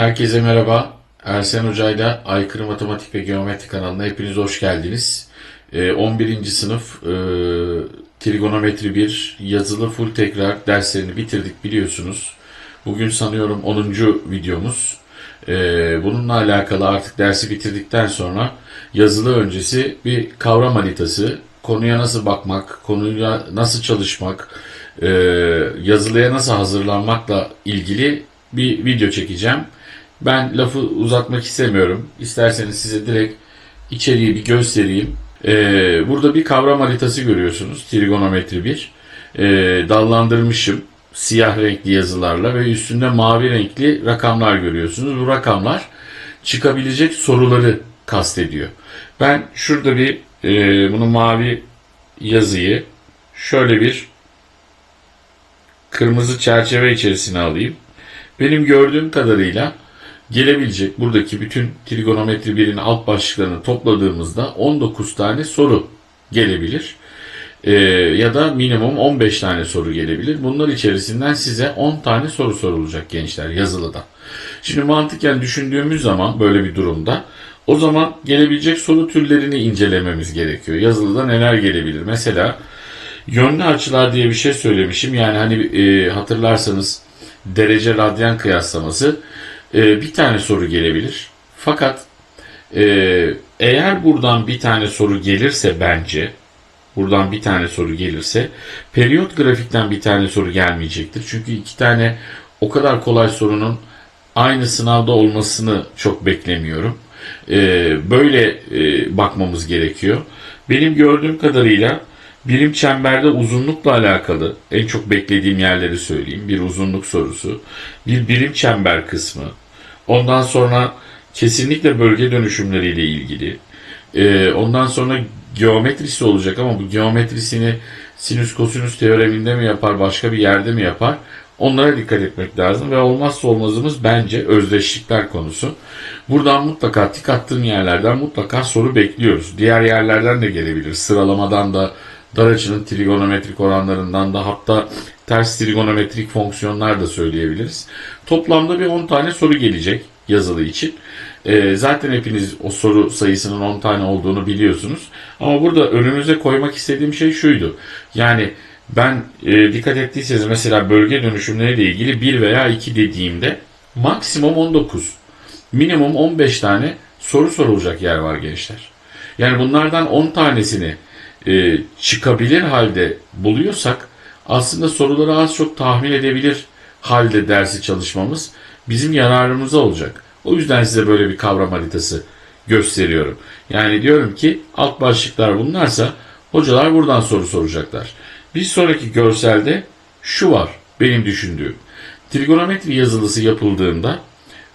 Herkese merhaba. Ersen Hoca'yla Aykırı Matematik ve Geometri kanalına hepiniz hoş geldiniz. Ee, 11. sınıf e, trigonometri 1 yazılı full tekrar derslerini bitirdik biliyorsunuz. Bugün sanıyorum 10. videomuz. Ee, bununla alakalı artık dersi bitirdikten sonra yazılı öncesi bir kavram haritası, konuya nasıl bakmak, konuya nasıl çalışmak, e, yazılıya nasıl hazırlanmakla ilgili bir video çekeceğim. Ben lafı uzatmak istemiyorum. İsterseniz size direkt içeriği bir göstereyim. Ee, burada bir kavram haritası görüyorsunuz. Trigonometri 1. Ee, dallandırmışım siyah renkli yazılarla ve üstünde mavi renkli rakamlar görüyorsunuz. Bu rakamlar çıkabilecek soruları kastediyor. Ben şurada bir e, bunu mavi yazıyı şöyle bir kırmızı çerçeve içerisine alayım. Benim gördüğüm kadarıyla gelebilecek buradaki bütün trigonometri birinin alt başlıklarını topladığımızda 19 tane soru gelebilir. Ee, ya da minimum 15 tane soru gelebilir. Bunlar içerisinden size 10 tane soru sorulacak gençler yazılıda. Şimdi mantıken düşündüğümüz zaman böyle bir durumda o zaman gelebilecek soru türlerini incelememiz gerekiyor. Yazılıda neler gelebilir? Mesela yönlü açılar diye bir şey söylemişim. Yani hani e, hatırlarsanız derece radyan kıyaslaması e, bir tane soru gelebilir. Fakat e, eğer buradan bir tane soru gelirse bence buradan bir tane soru gelirse periyot grafikten bir tane soru gelmeyecektir. Çünkü iki tane o kadar kolay sorunun aynı sınavda olmasını çok beklemiyorum. E, böyle e, bakmamız gerekiyor. Benim gördüğüm kadarıyla birim çemberde uzunlukla alakalı en çok beklediğim yerleri söyleyeyim. Bir uzunluk sorusu, bir birim çember kısmı, ondan sonra kesinlikle bölge dönüşümleriyle ilgili, ee, ondan sonra geometrisi olacak ama bu geometrisini sinüs kosinüs teoreminde mi yapar, başka bir yerde mi yapar? Onlara dikkat etmek lazım ve olmazsa olmazımız bence özdeşlikler konusu. Buradan mutlaka tik attığım yerlerden mutlaka soru bekliyoruz. Diğer yerlerden de gelebilir. Sıralamadan da dar açının trigonometrik oranlarından da hatta ters trigonometrik fonksiyonlar da söyleyebiliriz. Toplamda bir 10 tane soru gelecek yazılı için. Ee, zaten hepiniz o soru sayısının 10 tane olduğunu biliyorsunuz. Ama burada önünüze koymak istediğim şey şuydu. Yani ben e, dikkat ettiyseniz mesela bölge dönüşümleriyle ilgili 1 veya 2 dediğimde maksimum 19, minimum 15 tane soru sorulacak yer var gençler. Yani bunlardan 10 tanesini e, çıkabilir halde buluyorsak aslında soruları az çok tahmin edebilir halde dersi çalışmamız bizim yararımıza olacak. O yüzden size böyle bir kavram haritası gösteriyorum. Yani diyorum ki alt başlıklar bunlarsa hocalar buradan soru soracaklar. Bir sonraki görselde şu var benim düşündüğüm. Trigonometri yazılısı yapıldığında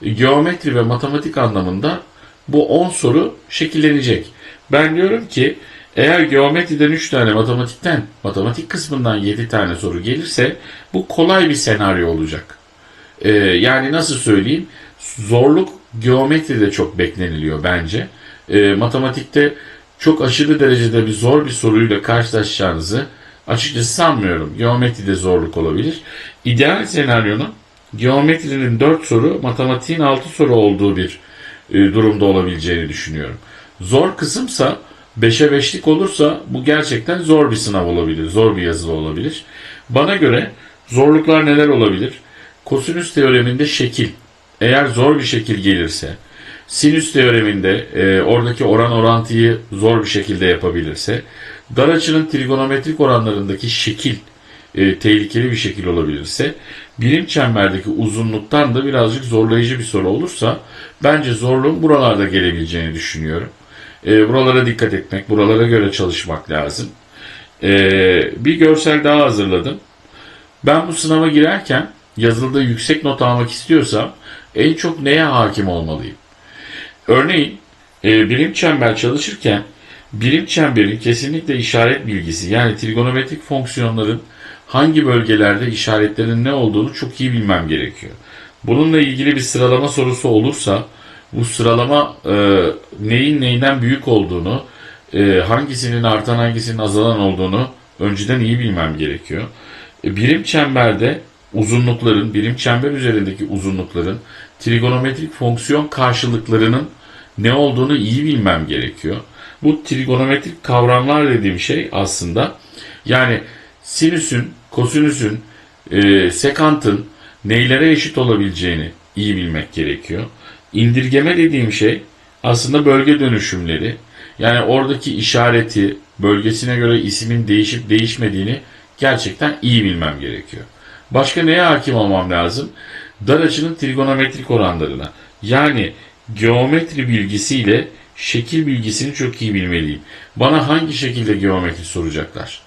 geometri ve matematik anlamında bu 10 soru şekillenecek. Ben diyorum ki eğer geometriden 3 tane matematikten, matematik kısmından 7 tane soru gelirse bu kolay bir senaryo olacak. Ee, yani nasıl söyleyeyim? Zorluk geometride çok bekleniliyor bence. Ee, matematikte çok aşırı derecede bir zor bir soruyla karşılaşacağınızı açıkçası sanmıyorum. Geometride zorluk olabilir. İdeal senaryonun geometrinin 4 soru, matematiğin 6 soru olduğu bir e, durumda olabileceğini düşünüyorum. Zor kısımsa 5'e 5'lik olursa bu gerçekten zor bir sınav olabilir, zor bir yazılı olabilir. Bana göre zorluklar neler olabilir? Kosinüs teoreminde şekil, eğer zor bir şekil gelirse, sinüs teoreminde e, oradaki oran orantıyı zor bir şekilde yapabilirse, dar açının trigonometrik oranlarındaki şekil e, tehlikeli bir şekil olabilirse, birim çemberdeki uzunluktan da birazcık zorlayıcı bir soru olursa, bence zorluğun buralarda gelebileceğini düşünüyorum. E, buralara dikkat etmek, buralara göre çalışmak lazım. E, bir görsel daha hazırladım. Ben bu sınava girerken yazılıda yüksek not almak istiyorsam en çok neye hakim olmalıyım? Örneğin e, birim çember çalışırken birim çemberin kesinlikle işaret bilgisi yani trigonometrik fonksiyonların hangi bölgelerde işaretlerin ne olduğunu çok iyi bilmem gerekiyor. Bununla ilgili bir sıralama sorusu olursa bu sıralama e, neyin neyinden büyük olduğunu, e, hangisinin artan hangisinin azalan olduğunu önceden iyi bilmem gerekiyor. E, birim çemberde uzunlukların, birim çember üzerindeki uzunlukların trigonometrik fonksiyon karşılıklarının ne olduğunu iyi bilmem gerekiyor. Bu trigonometrik kavramlar dediğim şey aslında yani sinüsün, kosinüsün, e, sekantın neylere eşit olabileceğini iyi bilmek gerekiyor. İndirgeme dediğim şey aslında bölge dönüşümleri. Yani oradaki işareti, bölgesine göre ismin değişip değişmediğini gerçekten iyi bilmem gerekiyor. Başka neye hakim olmam lazım? Dar açının trigonometrik oranlarına. Yani geometri bilgisiyle şekil bilgisini çok iyi bilmeliyim. Bana hangi şekilde geometri soracaklar?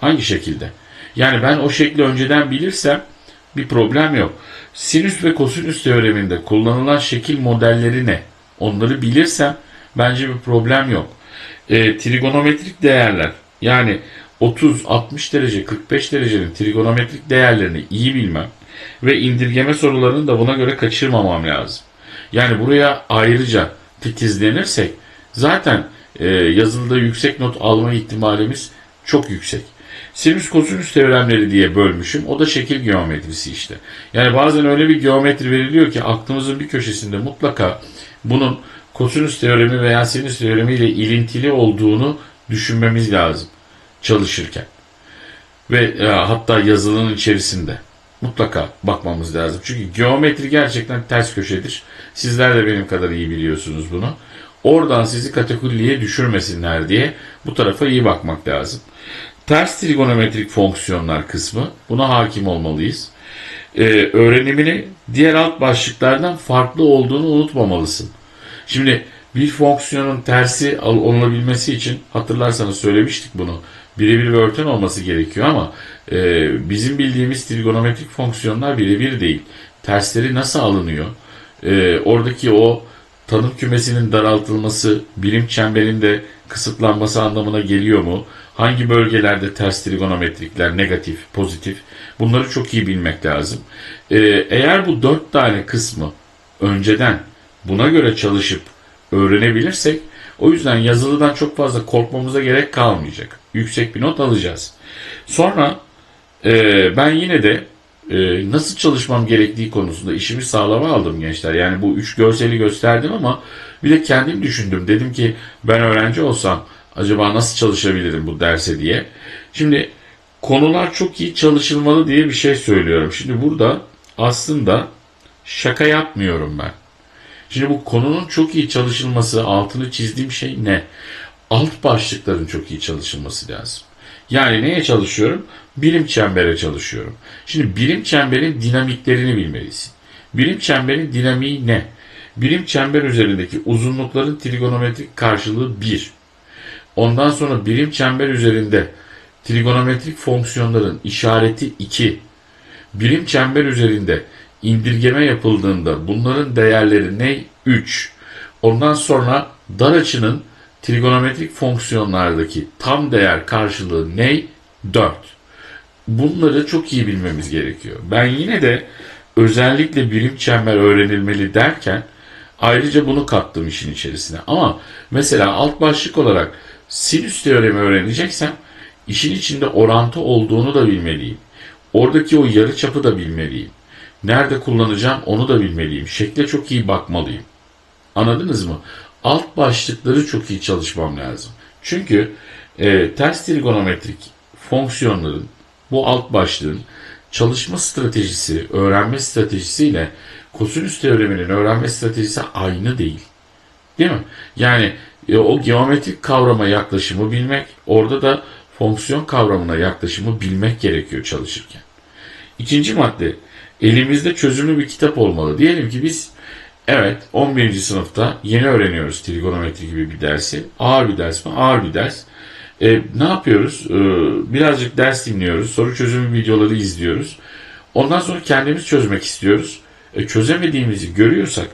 Hangi şekilde? Yani ben o şekli önceden bilirsem bir problem yok. Sinüs ve kosinüs teoreminde kullanılan şekil modelleri ne? Onları bilirsem bence bir problem yok. E, trigonometrik değerler yani 30, 60 derece, 45 derecenin trigonometrik değerlerini iyi bilmem ve indirgeme sorularını da buna göre kaçırmamam lazım. Yani buraya ayrıca titizlenirsek zaten e, yazılıda yüksek not alma ihtimalimiz çok yüksek. Sinüs kosinüs teoremleri diye bölmüşüm. O da şekil geometrisi işte. Yani bazen öyle bir geometri veriliyor ki aklımızın bir köşesinde mutlaka bunun kosinüs teoremi veya sinüs teoremi ile ilintili olduğunu düşünmemiz lazım çalışırken. Ve e, hatta yazılının içerisinde mutlaka bakmamız lazım. Çünkü geometri gerçekten ters köşedir. Sizler de benim kadar iyi biliyorsunuz bunu. Oradan sizi katakulliye düşürmesinler diye bu tarafa iyi bakmak lazım. Ters trigonometrik fonksiyonlar kısmı buna hakim olmalıyız. Ee, öğrenimini diğer alt başlıklardan farklı olduğunu unutmamalısın. Şimdi bir fonksiyonun tersi al- olunabilmesi için hatırlarsanız söylemiştik bunu. Birebir ve örten olması gerekiyor ama e, bizim bildiğimiz trigonometrik fonksiyonlar birebir değil. Tersleri nasıl alınıyor? E, oradaki o tanım kümesinin daraltılması, birim çemberinde kısıtlanması anlamına geliyor mu? Hangi bölgelerde ters trigonometrikler negatif, pozitif? Bunları çok iyi bilmek lazım. E, eğer bu dört tane kısmı önceden buna göre çalışıp öğrenebilirsek o yüzden yazılıdan çok fazla korkmamıza gerek kalmayacak. Yüksek bir not alacağız. Sonra e, ben yine de e, nasıl çalışmam gerektiği konusunda işimi sağlama aldım gençler. Yani bu üç görseli gösterdim ama bir de kendim düşündüm. Dedim ki ben öğrenci olsam acaba nasıl çalışabilirim bu derse diye. Şimdi konular çok iyi çalışılmalı diye bir şey söylüyorum. Şimdi burada aslında şaka yapmıyorum ben. Şimdi bu konunun çok iyi çalışılması, altını çizdiğim şey ne? Alt başlıkların çok iyi çalışılması lazım. Yani neye çalışıyorum? Birim çembere çalışıyorum. Şimdi birim çemberin dinamiklerini bilmelisin. Birim çemberin dinamiği ne? Birim çember üzerindeki uzunlukların trigonometrik karşılığı 1. Ondan sonra birim çember üzerinde trigonometrik fonksiyonların işareti 2. Birim çember üzerinde indirgeme yapıldığında bunların değerleri ne? 3. Ondan sonra dar açının trigonometrik fonksiyonlardaki tam değer karşılığı ne? 4. Bunları çok iyi bilmemiz gerekiyor. Ben yine de özellikle birim çember öğrenilmeli derken ayrıca bunu kattım işin içerisine. Ama mesela alt başlık olarak sinüs teoremi öğreneceksem işin içinde orantı olduğunu da bilmeliyim. Oradaki o yarı çapı da bilmeliyim. Nerede kullanacağım onu da bilmeliyim. Şekle çok iyi bakmalıyım. Anladınız mı? Alt başlıkları çok iyi çalışmam lazım. Çünkü e, ters trigonometrik fonksiyonların bu alt başlığın çalışma stratejisi, öğrenme stratejisiyle kosinüs teoreminin öğrenme stratejisi aynı değil. Değil mi? Yani e, o geometrik kavrama yaklaşımı bilmek, orada da fonksiyon kavramına yaklaşımı bilmek gerekiyor çalışırken. İkinci madde, elimizde çözümlü bir kitap olmalı. Diyelim ki biz evet 11. sınıfta yeni öğreniyoruz trigonometri gibi bir dersi. Ağır bir ders mi? Ağır bir ders. E, ne yapıyoruz? E, birazcık ders dinliyoruz. Soru çözümü videoları izliyoruz. Ondan sonra kendimiz çözmek istiyoruz. E, çözemediğimizi görüyorsak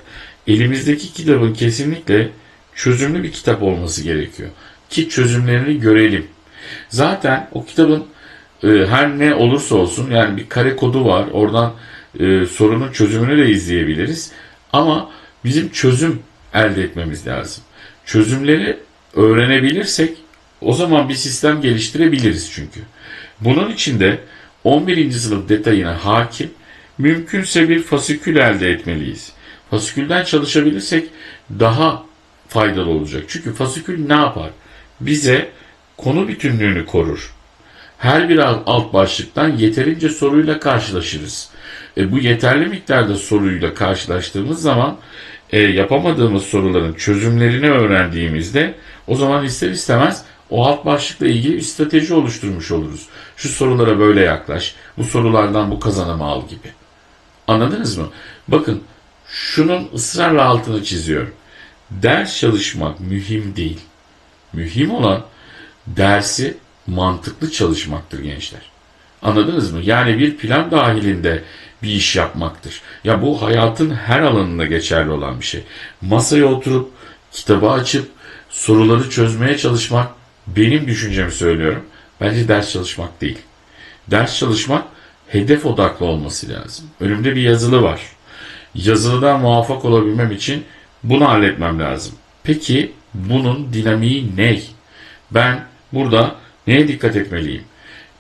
elimizdeki kitabın kesinlikle çözümlü bir kitap olması gerekiyor. Ki çözümlerini görelim. Zaten o kitabın e, her ne olursa olsun yani bir kare kodu var. Oradan e, sorunun çözümünü de izleyebiliriz. Ama bizim çözüm elde etmemiz lazım. Çözümleri öğrenebilirsek o zaman bir sistem geliştirebiliriz çünkü. Bunun için de 11. sınıf detayına hakim mümkünse bir fasikül elde etmeliyiz. Fasikülden çalışabilirsek daha faydalı olacak. Çünkü fasikül ne yapar? Bize konu bütünlüğünü korur. Her bir alt başlıktan yeterince soruyla karşılaşırız. E, bu yeterli miktarda soruyla karşılaştığımız zaman e, yapamadığımız soruların çözümlerini öğrendiğimizde o zaman ister istemez o alt başlıkla ilgili bir strateji oluşturmuş oluruz. Şu sorulara böyle yaklaş, bu sorulardan bu kazanımı al gibi. Anladınız mı? Bakın şunun ısrarla altını çiziyorum. Ders çalışmak mühim değil. Mühim olan dersi mantıklı çalışmaktır gençler. Anladınız mı? Yani bir plan dahilinde bir iş yapmaktır. Ya bu hayatın her alanında geçerli olan bir şey. Masaya oturup kitabı açıp soruları çözmeye çalışmak benim düşüncemi söylüyorum. Bence ders çalışmak değil. Ders çalışmak hedef odaklı olması lazım. Önümde bir yazılı var. Yazılıdan muvaffak olabilmem için bunu halletmem lazım. Peki bunun dinamiği ne? Ben burada neye dikkat etmeliyim?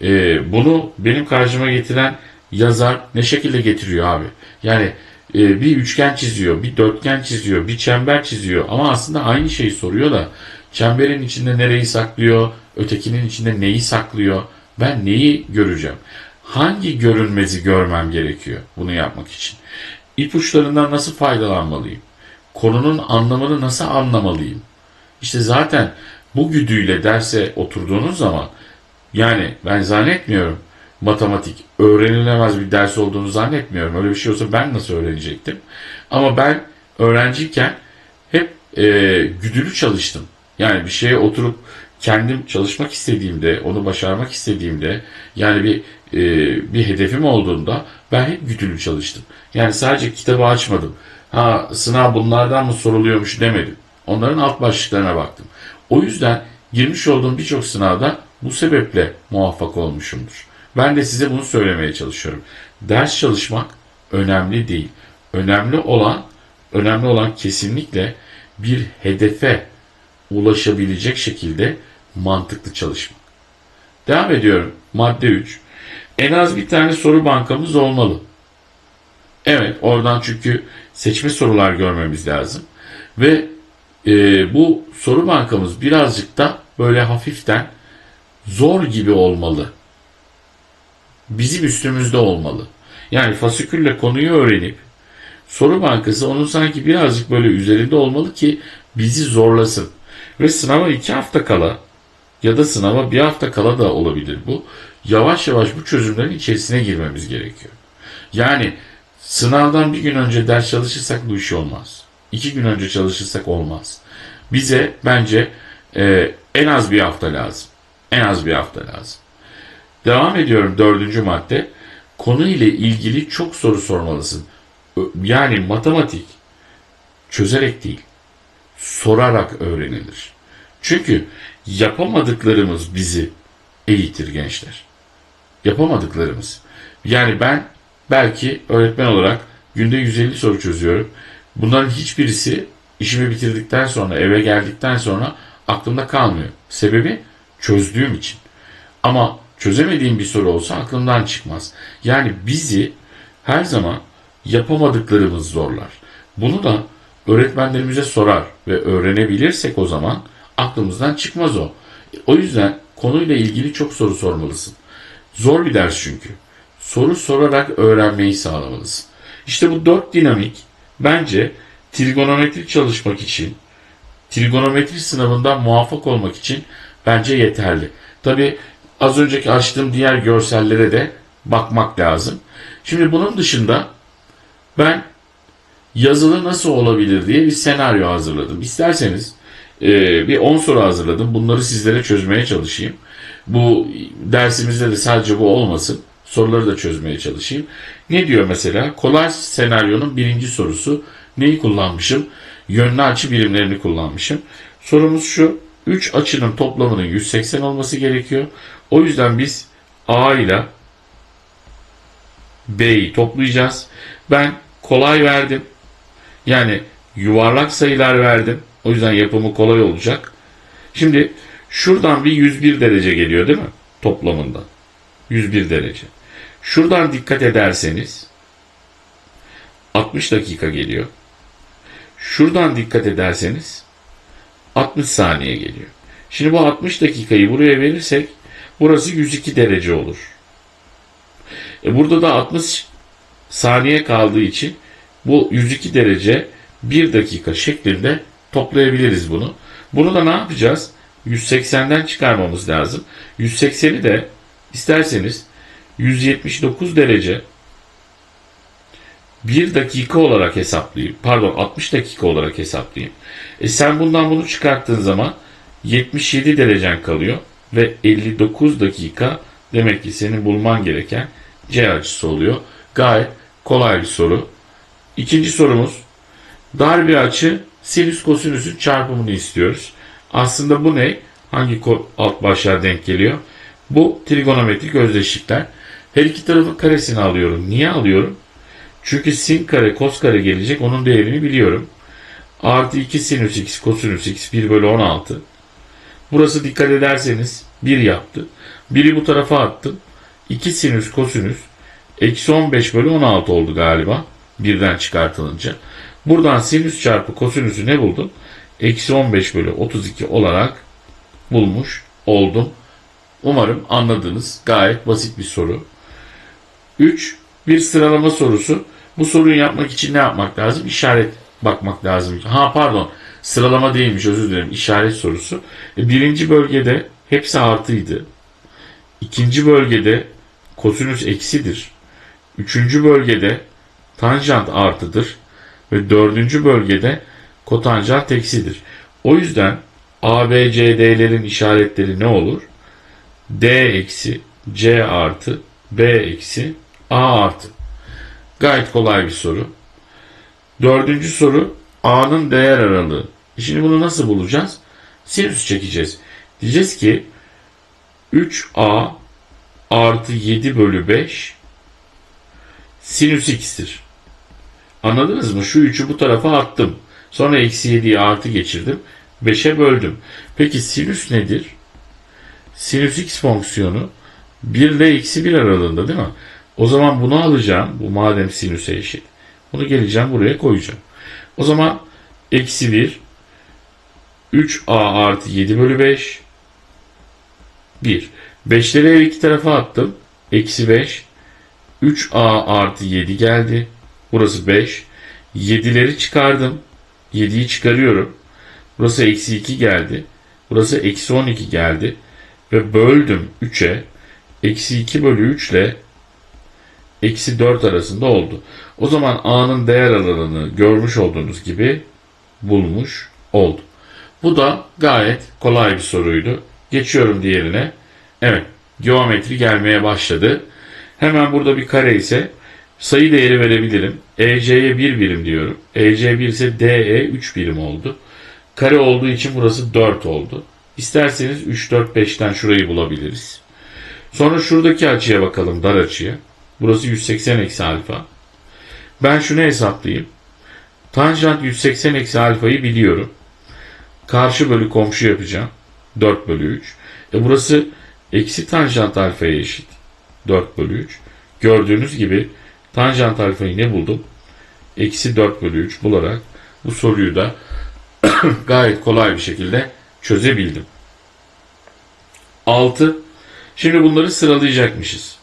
Ee, bunu benim karşıma getiren yazar ne şekilde getiriyor abi? Yani e, bir üçgen çiziyor, bir dörtgen çiziyor, bir çember çiziyor ama aslında aynı şeyi soruyor da çemberin içinde nereyi saklıyor, ötekinin içinde neyi saklıyor? Ben neyi göreceğim? Hangi görünmezi görmem gerekiyor bunu yapmak için? İpuçlarından nasıl faydalanmalıyım? Konunun anlamını nasıl anlamalıyım? İşte zaten bu güdüyle derse oturduğunuz zaman yani ben zannetmiyorum matematik öğrenilemez bir ders olduğunu zannetmiyorum. Öyle bir şey olsa ben nasıl öğrenecektim? Ama ben öğrenciyken hep e, güdülü çalıştım. Yani bir şeye oturup kendim çalışmak istediğimde, onu başarmak istediğimde, yani bir e, bir hedefim olduğunda ben hep güdülü çalıştım. Yani sadece kitabı açmadım. Ha sınav bunlardan mı soruluyormuş demedim. Onların alt başlıklarına baktım. O yüzden girmiş olduğum birçok sınavda bu sebeple muvaffak olmuşumdur. Ben de size bunu söylemeye çalışıyorum. Ders çalışmak önemli değil. Önemli olan önemli olan kesinlikle bir hedefe ulaşabilecek şekilde mantıklı çalışmak. Devam ediyorum. Madde 3. En az bir tane soru bankamız olmalı. Evet, oradan çünkü seçme sorular görmemiz lazım. Ve e, bu soru bankamız birazcık da böyle hafiften zor gibi olmalı. Bizim üstümüzde olmalı. Yani fasikülle konuyu öğrenip soru bankası onun sanki birazcık böyle üzerinde olmalı ki bizi zorlasın. Ve sınava iki hafta kala ya da sınava bir hafta kala da olabilir bu. Yavaş yavaş bu çözümlerin içerisine girmemiz gerekiyor. Yani sınavdan bir gün önce ders çalışırsak bu iş olmaz. İki gün önce çalışırsak olmaz. Bize bence e, en az bir hafta lazım. En az bir hafta lazım. Devam ediyorum dördüncü madde. Konu ile ilgili çok soru sormalısın. Yani matematik çözerek değil, sorarak öğrenilir. Çünkü yapamadıklarımız bizi eğitir gençler. Yapamadıklarımız. Yani ben belki öğretmen olarak günde 150 soru çözüyorum. Bunların hiçbirisi işimi bitirdikten sonra, eve geldikten sonra aklımda kalmıyor. Sebebi çözdüğüm için. Ama çözemediğim bir soru olsa aklımdan çıkmaz. Yani bizi her zaman yapamadıklarımız zorlar. Bunu da öğretmenlerimize sorar ve öğrenebilirsek o zaman aklımızdan çıkmaz o. O yüzden konuyla ilgili çok soru sormalısın. Zor bir ders çünkü. Soru sorarak öğrenmeyi sağlamalısın. İşte bu dört dinamik bence trigonometrik çalışmak için, trigonometri sınavından muvaffak olmak için bence yeterli. Tabi az önceki açtığım diğer görsellere de bakmak lazım. Şimdi bunun dışında ben yazılı nasıl olabilir diye bir senaryo hazırladım. İsterseniz e, bir 10 soru hazırladım. Bunları sizlere çözmeye çalışayım. Bu dersimizde de sadece bu olmasın. Soruları da çözmeye çalışayım. Ne diyor mesela? Kolay senaryonun birinci sorusu. Neyi kullanmışım? Yönlü açı birimlerini kullanmışım. Sorumuz şu. 3 açının toplamının 180 olması gerekiyor. O yüzden biz A ile B'yi toplayacağız. Ben kolay verdim. Yani yuvarlak sayılar verdim. O yüzden yapımı kolay olacak. Şimdi şuradan bir 101 derece geliyor değil mi? Toplamında. 101 derece. Şuradan dikkat ederseniz 60 dakika geliyor. Şuradan dikkat ederseniz 60 saniye geliyor. Şimdi bu 60 dakikayı buraya verirsek burası 102 derece olur. E burada da 60 saniye kaldığı için bu 102 derece 1 dakika şeklinde toplayabiliriz bunu. Bunu da ne yapacağız? 180'den çıkarmamız lazım. 180'i de isterseniz 179 derece 1 dakika olarak hesaplayayım. Pardon 60 dakika olarak hesaplayayım. E sen bundan bunu çıkarttığın zaman 77 derecen kalıyor ve 59 dakika demek ki senin bulman gereken C açısı oluyor. Gayet kolay bir soru. İkinci sorumuz dar bir açı sinüs kosinüsün çarpımını istiyoruz. Aslında bu ne? Hangi alt başlar denk geliyor? Bu trigonometrik özdeşlikler. Her iki tarafın karesini alıyorum. Niye alıyorum? Çünkü sin kare kos kare gelecek. Onun değerini biliyorum. Artı 2 sinüs x kosinüs x 1 bölü 16. Burası dikkat ederseniz 1 yaptı. 1'i bu tarafa attım. 2 sinüs kosinüs eksi 15 bölü 16 oldu galiba. Birden çıkartılınca. Buradan sinüs çarpı kosinüsü ne buldum? Eksi 15 bölü 32 olarak bulmuş oldum. Umarım anladınız. Gayet basit bir soru. 3. Bir sıralama sorusu. Bu soruyu yapmak için ne yapmak lazım? İşaret bakmak lazım. Ha pardon. Sıralama değilmiş özür dilerim. İşaret sorusu. E, birinci bölgede hepsi artıydı. İkinci bölgede kosinüs eksidir. Üçüncü bölgede tanjant artıdır. Ve dördüncü bölgede kotanjant eksidir. O yüzden A, B, C, D'lerin işaretleri ne olur? D eksi, C artı, B eksi, A artı. Gayet kolay bir soru. Dördüncü soru A'nın değer aralığı. Şimdi bunu nasıl bulacağız? Sinüs çekeceğiz. Diyeceğiz ki 3A artı 7 bölü 5 sinüs x'tir. Anladınız mı? Şu 3'ü bu tarafa attım. Sonra eksi 7'yi artı geçirdim. 5'e böldüm. Peki sinüs nedir? Sinüs x fonksiyonu 1 ile eksi 1 aralığında değil mi? O zaman bunu alacağım. Bu madem sinüse eşit. Bunu geleceğim buraya koyacağım. O zaman eksi 1 3a artı 7 bölü 5 1. 5'leri her iki tarafa attım. Eksi 5 3a artı 7 geldi. Burası 5. 7'leri çıkardım. 7'yi çıkarıyorum. Burası eksi 2 geldi. Burası eksi 12 geldi. Ve böldüm 3'e. Eksi 2 bölü 3 ile eksi 4 arasında oldu. O zaman A'nın değer aralığını görmüş olduğunuz gibi bulmuş oldum. Bu da gayet kolay bir soruydu. Geçiyorum diğerine. Evet, geometri gelmeye başladı. Hemen burada bir kare ise sayı değeri verebilirim. EC'ye 1 birim diyorum. EC 1 ise DE 3 birim oldu. Kare olduğu için burası 4 oldu. İsterseniz 3, 4, 5'ten şurayı bulabiliriz. Sonra şuradaki açıya bakalım, dar açıya. Burası 180 eksi alfa. Ben şunu hesaplayayım. Tanjant 180 eksi alfayı biliyorum. Karşı bölü komşu yapacağım. 4 bölü 3. E burası eksi tanjant alfaya eşit. 4 bölü 3. Gördüğünüz gibi tanjant alfayı ne buldum? Eksi 4 bölü 3 bularak bu soruyu da gayet kolay bir şekilde çözebildim. 6. Şimdi bunları sıralayacakmışız.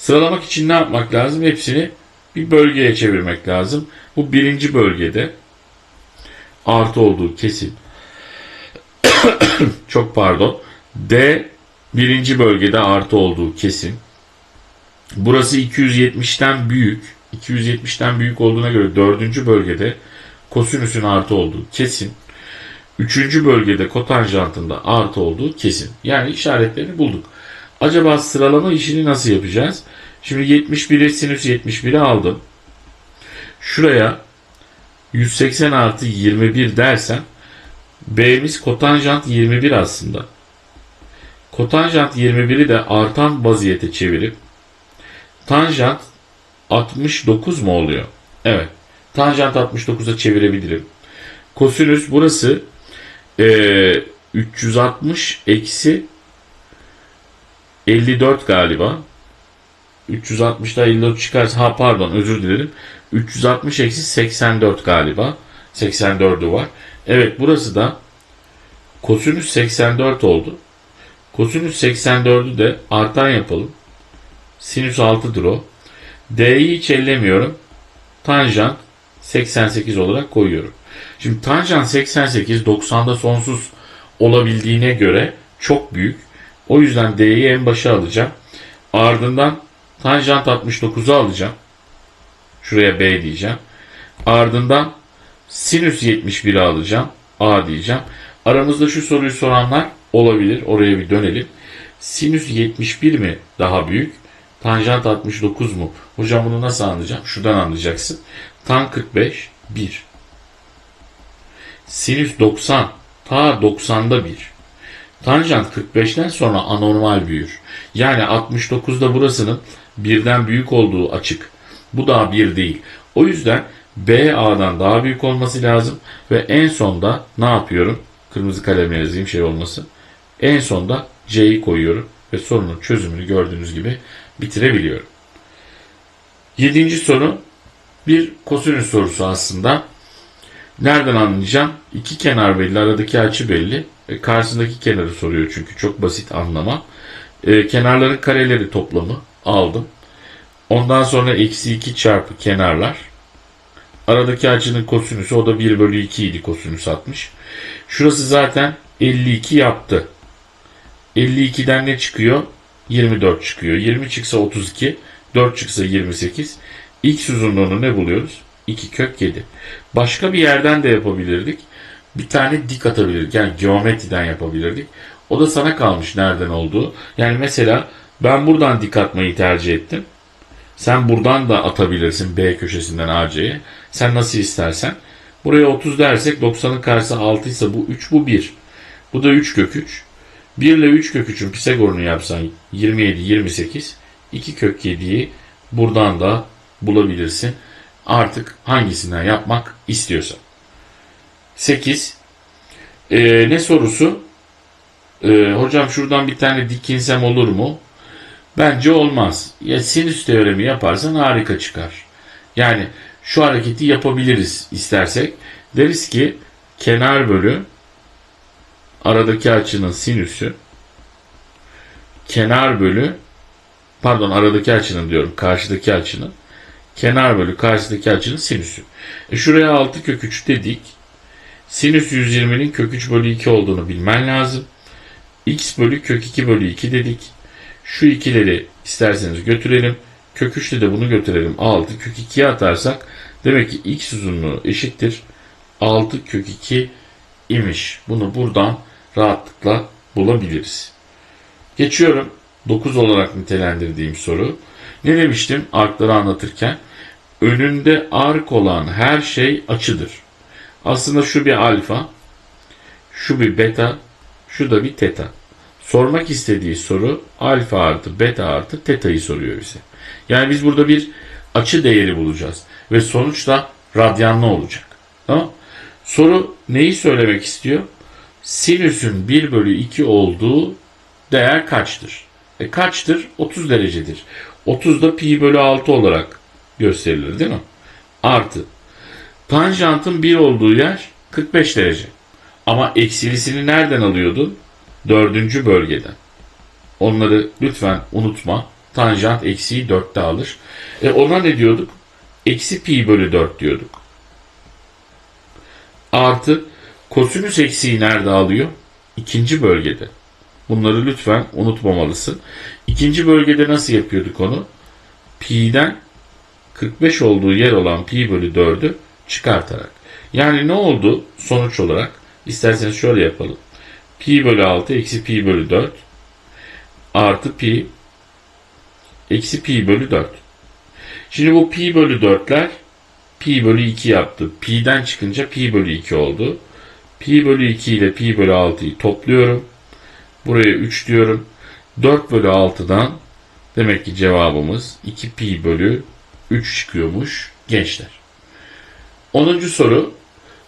Sıralamak için ne yapmak lazım? Hepsini bir bölgeye çevirmek lazım. Bu birinci bölgede artı olduğu kesin. Çok pardon. D birinci bölgede artı olduğu kesin. Burası 270'ten büyük. 270'ten büyük olduğuna göre dördüncü bölgede kosinüsün artı olduğu kesin. Üçüncü bölgede kotanjantında artı olduğu kesin. Yani işaretlerini bulduk. Acaba sıralama işini nasıl yapacağız? Şimdi 71'i sinüs 71'i aldım. Şuraya 180 artı 21 dersem B'miz kotanjant 21 aslında. Kotanjant 21'i de artan vaziyete çevirip tanjant 69 mu oluyor? Evet. Tanjant 69'a çevirebilirim. Kosinüs burası eee 360 eksi 54 galiba. 360'da 54 çıkarsa ha pardon özür dilerim. 360 eksi 84 galiba. 84'ü var. Evet burası da kosinüs 84 oldu. Kosinüs 84'ü de artan yapalım. Sinüs 6'dır o. D'yi hiç ellemiyorum. Tanjant 88 olarak koyuyorum. Şimdi tanjant 88 90'da sonsuz olabildiğine göre çok büyük. O yüzden D'yi en başa alacağım. Ardından tanjant 69'u alacağım. Şuraya B diyeceğim. Ardından sinüs 71'i alacağım. A diyeceğim. Aramızda şu soruyu soranlar olabilir. Oraya bir dönelim. Sinüs 71 mi daha büyük? Tanjant 69 mu? Hocam bunu nasıl anlayacağım? Şuradan anlayacaksın. Tan 45 1. Sinüs 90 ta 90'da 1. Tanjant 45'ten sonra anormal büyür. Yani 69'da burasının birden büyük olduğu açık. Bu daha bir değil. O yüzden B A'dan daha büyük olması lazım ve en sonda ne yapıyorum? Kırmızı kalemle yazayım şey olmasın. En sonda C'yi koyuyorum ve sorunun çözümünü gördüğünüz gibi bitirebiliyorum. Yedinci soru bir kosinüs sorusu aslında. Nereden anlayacağım? İki kenar belli, aradaki açı belli. E, karşısındaki kenarı soruyor çünkü çok basit anlama. E, kenarların kareleri toplamı aldım. Ondan sonra eksi 2 çarpı kenarlar. Aradaki açının kosinüsü o da 1 bölü 2 idi kosinüs 60. Şurası zaten 52 yaptı. 52'den ne çıkıyor? 24 çıkıyor. 20 çıksa 32, 4 çıksa 28. X uzunluğunu ne buluyoruz? 2 kök 7. Başka bir yerden de yapabilirdik. Bir tane dik atabilirdik. Yani geometriden yapabilirdik. O da sana kalmış nereden olduğu. Yani mesela ben buradan dik atmayı tercih ettim. Sen buradan da atabilirsin B köşesinden AC'ye. Sen nasıl istersen. Buraya 30 dersek 90'ın karşısı 6 ise bu 3 bu 1. Bu da 3 kök 3. 1 ile 3 kök 3'ün Pisagor'unu yapsan 27 28. 2 kök 7'yi buradan da bulabilirsin. Artık hangisinden yapmak istiyorsan. 8. Ee, ne sorusu? Ee, hocam şuradan bir tane dikinsem olur mu? Bence olmaz. Ya sinüs teoremi yaparsan harika çıkar. Yani şu hareketi yapabiliriz istersek. Deriz ki kenar bölü aradaki açının sinüsü kenar bölü pardon aradaki açının diyorum karşıdaki açının kenar bölü karşıdaki açının sinüsü. E şuraya 6 kök 3 dedik. Sinüs 120'nin kök 3 bölü 2 olduğunu bilmen lazım. x bölü kök 2 bölü 2 dedik. Şu ikileri isterseniz götürelim. Kök 3'te de bunu götürelim. 6 kök 2'ye atarsak demek ki x uzunluğu eşittir. 6 kök 2 imiş. Bunu buradan rahatlıkla bulabiliriz. Geçiyorum. 9 olarak nitelendirdiğim soru. Ne demiştim arkları anlatırken? Önünde ark olan her şey açıdır. Aslında şu bir alfa, şu bir beta, şu da bir teta. Sormak istediği soru alfa artı beta artı teta'yı soruyor bize. Yani biz burada bir açı değeri bulacağız. Ve sonuç da radyanlı olacak. Tamam Soru neyi söylemek istiyor? Sinüsün 1 bölü 2 olduğu değer kaçtır? E kaçtır? 30 derecedir. 30 da pi bölü 6 olarak gösterilir değil mi? Artı. Tanjantın 1 olduğu yer 45 derece. Ama eksilisini nereden alıyordun? Dördüncü bölgeden. Onları lütfen unutma. Tanjant eksiği 4'te alır. E ona ne diyorduk? Eksi pi bölü 4 diyorduk. Artı kosinüs eksiği nerede alıyor? İkinci bölgede. Bunları lütfen unutmamalısın. İkinci bölgede nasıl yapıyorduk onu? Pi'den 45 olduğu yer olan pi bölü 4'ü çıkartarak. Yani ne oldu sonuç olarak? İsterseniz şöyle yapalım. Pi bölü 6 eksi pi bölü 4 artı pi eksi pi bölü 4. Şimdi bu pi bölü 4'ler pi bölü 2 yaptı. Pi'den çıkınca pi bölü 2 oldu. Pi bölü 2 ile pi bölü 6'yı topluyorum. Buraya 3 diyorum. 4 bölü 6'dan demek ki cevabımız 2 pi bölü 3 çıkıyormuş gençler. 10. soru.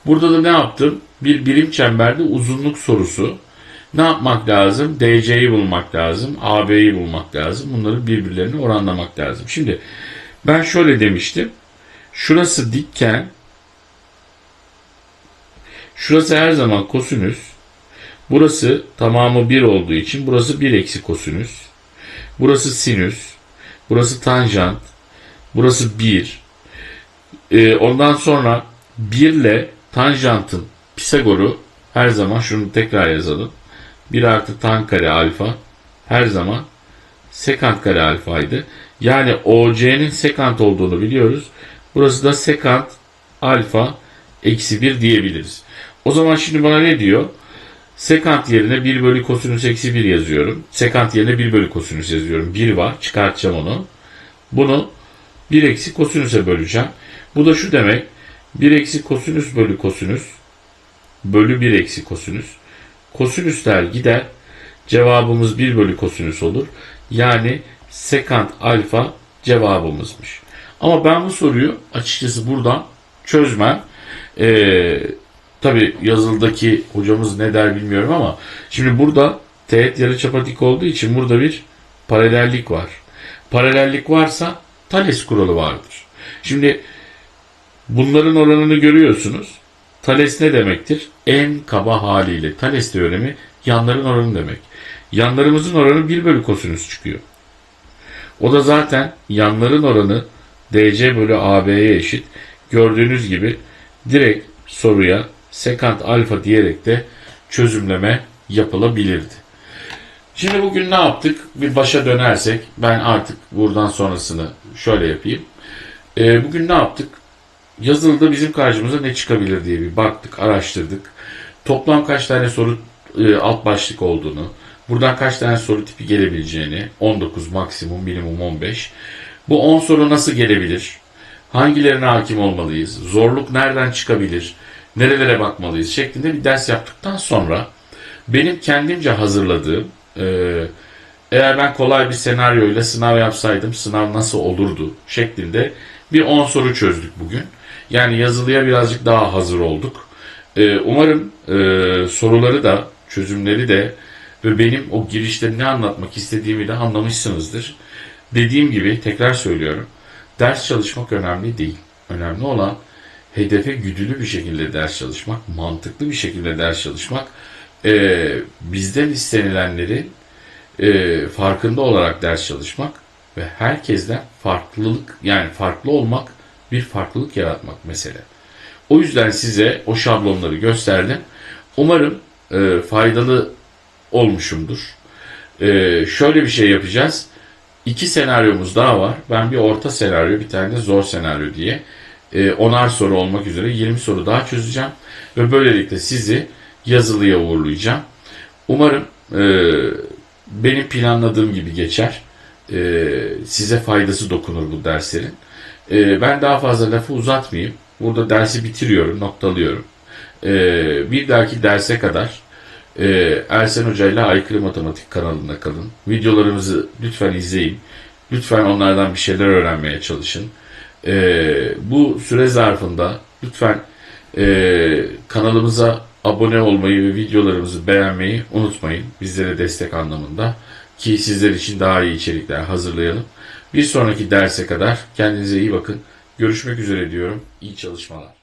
Burada da ne yaptım? Bir birim çemberde uzunluk sorusu. Ne yapmak lazım? DC'yi bulmak lazım. AB'yi bulmak lazım. Bunları birbirlerine oranlamak lazım. Şimdi ben şöyle demiştim. Şurası dikken şurası her zaman kosinüs. Burası tamamı 1 olduğu için burası 1 eksi kosinüs. Burası sinüs. Burası tanjant. Burası 1. Ee, ondan sonra 1 ile tanjantın Pisagor'u her zaman şunu tekrar yazalım. 1 artı tan kare alfa her zaman sekant kare alfaydı. Yani OC'nin sekant olduğunu biliyoruz. Burası da sekant alfa eksi 1 diyebiliriz. O zaman şimdi bana ne diyor? Sekant yerine 1 bölü kosinüs eksi 1 yazıyorum. Sekant yerine 1 bölü kosinüs yazıyorum. 1 var. Çıkartacağım onu. Bunu 1 eksi kosinüse böleceğim. Bu da şu demek. 1 eksi kosinüs bölü kosinüs bölü 1 eksi kosinüs. Kosinüsler gider. Cevabımız 1 bölü kosinüs olur. Yani sekant alfa cevabımızmış. Ama ben bu soruyu açıkçası buradan çözmem. Ee, Tabi yazıldaki hocamız ne der bilmiyorum ama şimdi burada teğet yarıçapa dik olduğu için burada bir paralellik var. Paralellik varsa Thales kuralı vardır. Şimdi bunların oranını görüyorsunuz. Thales ne demektir? En kaba haliyle. Thales teoremi yanların oranı demek. Yanlarımızın oranı 1 bölü kosinüs çıkıyor. O da zaten yanların oranı DC bölü AB'ye eşit. Gördüğünüz gibi direkt soruya sekant alfa diyerek de çözümleme yapılabilirdi. Şimdi bugün ne yaptık? Bir başa dönersek ben artık buradan sonrasını şöyle yapayım. Ee, bugün ne yaptık? Yazılıda bizim karşımıza ne çıkabilir diye bir baktık, araştırdık. Toplam kaç tane soru e, alt başlık olduğunu, buradan kaç tane soru tipi gelebileceğini, 19 maksimum, minimum 15. Bu 10 soru nasıl gelebilir? Hangilerine hakim olmalıyız? Zorluk nereden çıkabilir? Nerelere bakmalıyız? Şeklinde bir ders yaptıktan sonra benim kendimce hazırladığım e, eğer ben kolay bir senaryoyla sınav yapsaydım sınav nasıl olurdu şeklinde bir 10 soru çözdük bugün. Yani yazılıya birazcık daha hazır olduk. E, umarım e, soruları da çözümleri de ve benim o girişte ne anlatmak istediğimi de anlamışsınızdır. Dediğim gibi tekrar söylüyorum. Ders çalışmak önemli değil. Önemli olan hedefe güdülü bir şekilde ders çalışmak, mantıklı bir şekilde ders çalışmak, e, bizden istenilenleri e, farkında olarak ders çalışmak ve herkesten farklılık yani farklı olmak bir farklılık yaratmak mesele. O yüzden size o şablonları gösterdim. Umarım e, faydalı olmuşumdur. E, şöyle bir şey yapacağız. İki senaryomuz daha var. Ben bir orta senaryo, bir tane de zor senaryo diye e, onar soru olmak üzere 20 soru daha çözeceğim. Ve böylelikle sizi yazılıya uğurlayacağım. Umarım e, benim planladığım gibi geçer. E, size faydası dokunur bu derslerin. E, ben daha fazla lafı uzatmayayım. Burada dersi bitiriyorum, noktalıyorum. E, bir dahaki derse kadar e, Ersen Hoca ile Aykırı Matematik kanalında kalın. Videolarımızı lütfen izleyin. Lütfen onlardan bir şeyler öğrenmeye çalışın. E, bu süre zarfında lütfen e, kanalımıza abone olmayı ve videolarımızı beğenmeyi unutmayın. Bizlere destek anlamında ki sizler için daha iyi içerikler hazırlayalım. Bir sonraki derse kadar kendinize iyi bakın. Görüşmek üzere diyorum. İyi çalışmalar.